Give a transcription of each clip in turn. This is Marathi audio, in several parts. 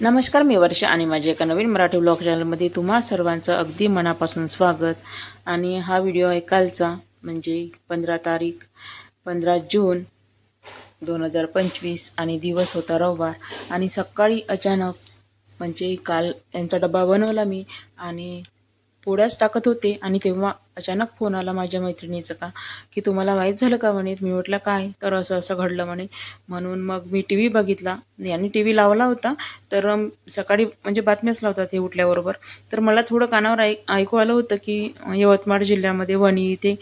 नमस्कार मी वर्षा आणि माझ्या एका नवीन मराठी ब्लॉग चॅनलमध्ये तुम्हा सर्वांचं अगदी मनापासून स्वागत. आणि हा व्हिडिओ आहे कालचा म्हणजे पंधरा तारीख पंधरा जून दोन हजार पंचवीस आणि दिवस होता रविवार. आणि सकाळी अचानक म्हणजे काल यांचा डबा बनवला मी आणि पोळ्याच टाकत होते आणि तेव्हा अचानक फोन आला माझ्या मैत्रिणीचं का की तुम्हाला माहीत झालं का म्हणे? मी म्हटलं काय? तर असं असं घडलं म्हणे. म्हणून मग मी टी व्ही बघितला. यांनी टी व्ही लावला होता. तर सकाळी म्हणजे बातम्याच लावतात हे उठल्याबरोबर. तर मला थोडं कानावर ऐक ऐकू आलं होतं की यवतमाळ जिल्ह्यामध्ये वणी इथे.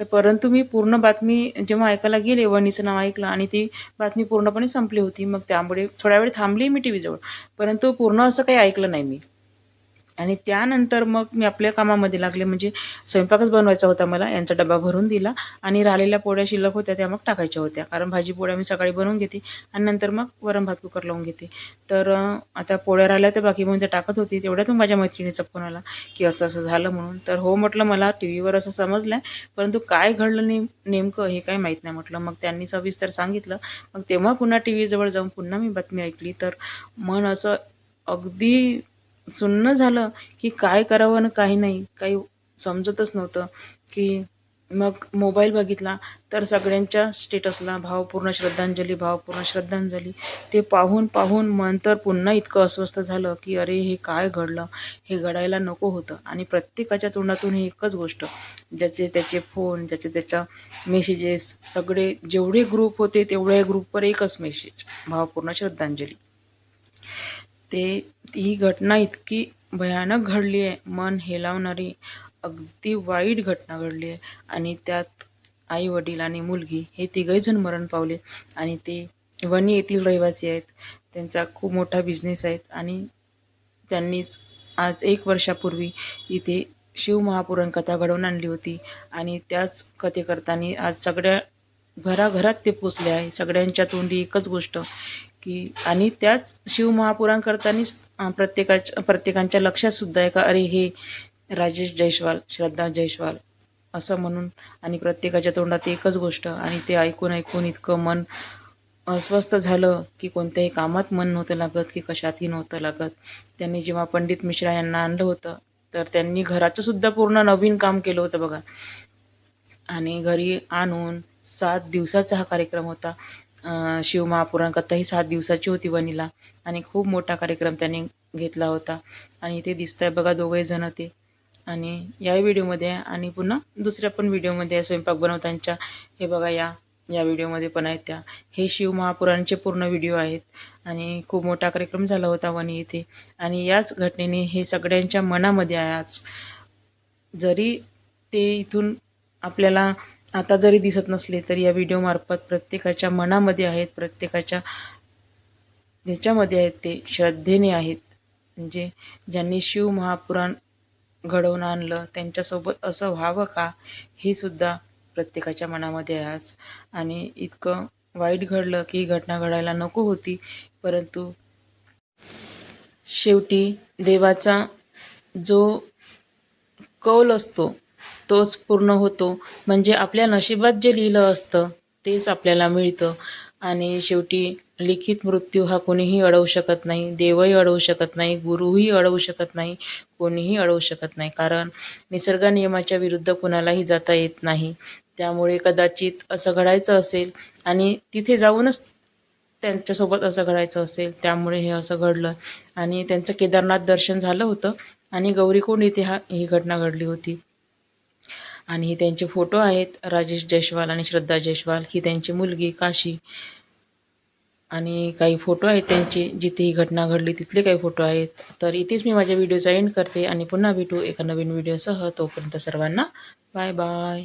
तर परंतु मी पूर्ण बातमी जेव्हा ऐकायला गेले वणीचं नाव ऐकलं आणि ती बातमी पूर्णपणे संपली होती. मग त्यामुळे थोड्या वेळ थांबली मी टी व्हीजवळ. परंतु पूर्ण असं काही ऐकलं नाही मी. आणि त्यानंतर मग मी आपल्या कामामध्ये लागले. म्हणजे स्वयंपाकच बनवायचा होता मला. यांचा डबा भरून दिला आणि राहिलेल्या पोळ्या शिल्लक होत्या त्या मग टाकायच्या होत्या. कारण भाजी पोळ्या मी सकाळी बनवून घेते आणि नंतर मग वरण भात कुकर लावून घेते. तर आता पोळ्या राहिल्या तर बाकी म्हणून त्या टाकत होती. तेवढ्यातून माझ्या मैत्रिणीचा फोन आला की असं असं झालं म्हणून. तर हो म्हटलं मला टी व्हीवर असं समजलं आहे परंतु काय घडलं नेम नेमकं हे काही माहीत नाही म्हटलं. मग त्यांनी सविस्तर सांगितलं. मग तेव्हा पुन्हा टी व्हीजवळ जाऊन पुन्हा मी बातमी ऐकली. तर मन असं अगदी सुन्न झालं की काय करावं आणि काही नाही. काही समजतच नव्हतं की मग मोबाईल बघितला तर सगळ्यांच्या स्टेटसला भावपूर्ण श्रद्धांजली भावपूर्ण श्रद्धांजली. ते पाहून पाहून मन तर पुन्हा इतकं अस्वस्थ झालं की अरे हे काय घडलं? हे घडायला नको होतं. आणि प्रत्येकाच्या तोंडातून ही एकच गोष्ट. ज्याचे त्याचे फोन ज्याचे त्याच्या मेसेजेस सगळे जेवढे ग्रुप होते तेवढ्या ग्रुपवर एकच मेसेज भावपूर्ण श्रद्धांजली. ते ही घटना इतकी भयानक घडली आहे मन हेलावणारी अगदी वाईट घटना घडली आहे. आणि त्यात आई वडील आणि मुलगी हे तिघहीजण मरण पावले. आणि ते वणी येथील रहिवासी आहेत. त्यांचा खूप मोठा बिझनेस आहेत आणि त्यांनीच आज एक वर्षापूर्वी इथे शिवमहापुरण कथा घडवून आणली होती. आणि त्याच कथेकरतानी आज सगळ्या घराघरात ते पोचले आहे. सगळ्यांच्या तोंडी एकच गोष्ट की आणि त्याच शिवमहापुराणकरतानीच प्रत्येकाच्या प्रत्येकांच्या लक्षात सुद्धा आहे का अरे हे राजेश जयस्वाल श्रद्धा जयस्वाल असं म्हणून आणि प्रत्येकाच्या तोंडात एकच गोष्ट आणि ते ऐकून ऐकून इतकं मन अस्वस्थ झालं की कोणत्याही कामात मन नव्हतं लागत की कशातही नव्हतं लागत. त्यांनी जेव्हा पंडित मिश्रा यांना आणलं होतं तर त्यांनी घराचंसुद्धा पूर्ण नवीन काम केलं होतं बघा. आणि घरी आणून सात दिवसाचा हा कार्यक्रम होता. अं, ही सात दिवसाची होती वनीला. आणि खूप मोठा कार्यक्रम त्यांनी घेतला होता. आणि इथे दिसत आहे बघा दोघे जण ते. आणि या व्हिडिओमध्ये आहे आणि पुन्हा दुसऱ्या पण व्हिडिओमध्ये आहे स्वयंपाक बनवतांच्या हे बघा या या व्हिडिओमध्ये पण आहेत त्या. हे शिव महापुराणचे पूर्ण व्हिडिओ आहेत. आणि खूप मोठा कार्यक्रम झाला होता वणी इथे. आणि याच घटनेने हे सगळ्यांच्या मनामध्ये आहे आज जरी ते इथून आपल्याला आता जरी दिसत नसले तरी या व्हिडिओमार्फत प्रत्येकाच्या मनामध्ये आहेत प्रत्येकाच्या ह्याच्यामध्ये आहेत ते श्रद्धेने आहेत. म्हणजे ज्यांनी शिव महापुराण घडवून आणलं त्यांच्यासोबत असं व्हावं का हे सुद्धा प्रत्येकाच्या मनामध्ये आज आणि इतकं वाईट घडलं की ही घटना घडायला नको होती परंतु शेवटी देवाचा जो कौल असतो तोच पूर्ण होतो. म्हणजे आपल्या नशिबात जे लिहिलं असतं तेच आपल्याला मिळतं. आणि शेवटी लिखित मृत्यू हा कोणीही अडवू शकत नाही. देवही अडवू शकत नाही. गुरुही अडवू शकत नाही. कोणीही अडवू शकत नाही. कारण निसर्ग नियमाच्या विरुद्ध कुणालाही जाता येत नाही. त्यामुळे कदाचित असं घडायचं असेल आणि तिथे जाऊनच त्यांच्यासोबत असं घडायचं असेल त्यामुळे हे असं घडलं. आणि त्यांचं केदारनाथ दर्शन झालं होतं आणि गौरीकोंड इथे हा ही घटना घडली होती. आणि हे त्यांचे फोटो आहेत राजेश जयस्वाल आणि श्रद्धा जयस्वाल. ही त्यांची मुलगी काशी. आणि काही फोटो आहेत त्यांचे जिथे ही घटना घडली तिथले काही फोटो आहेत. तर इथेच मी माझ्या व्हिडिओचा एंड करते आणि पुन्हा भेटू एका नवीन व्हिडिओसह. तोपर्यंत सर्वांना बाय बाय.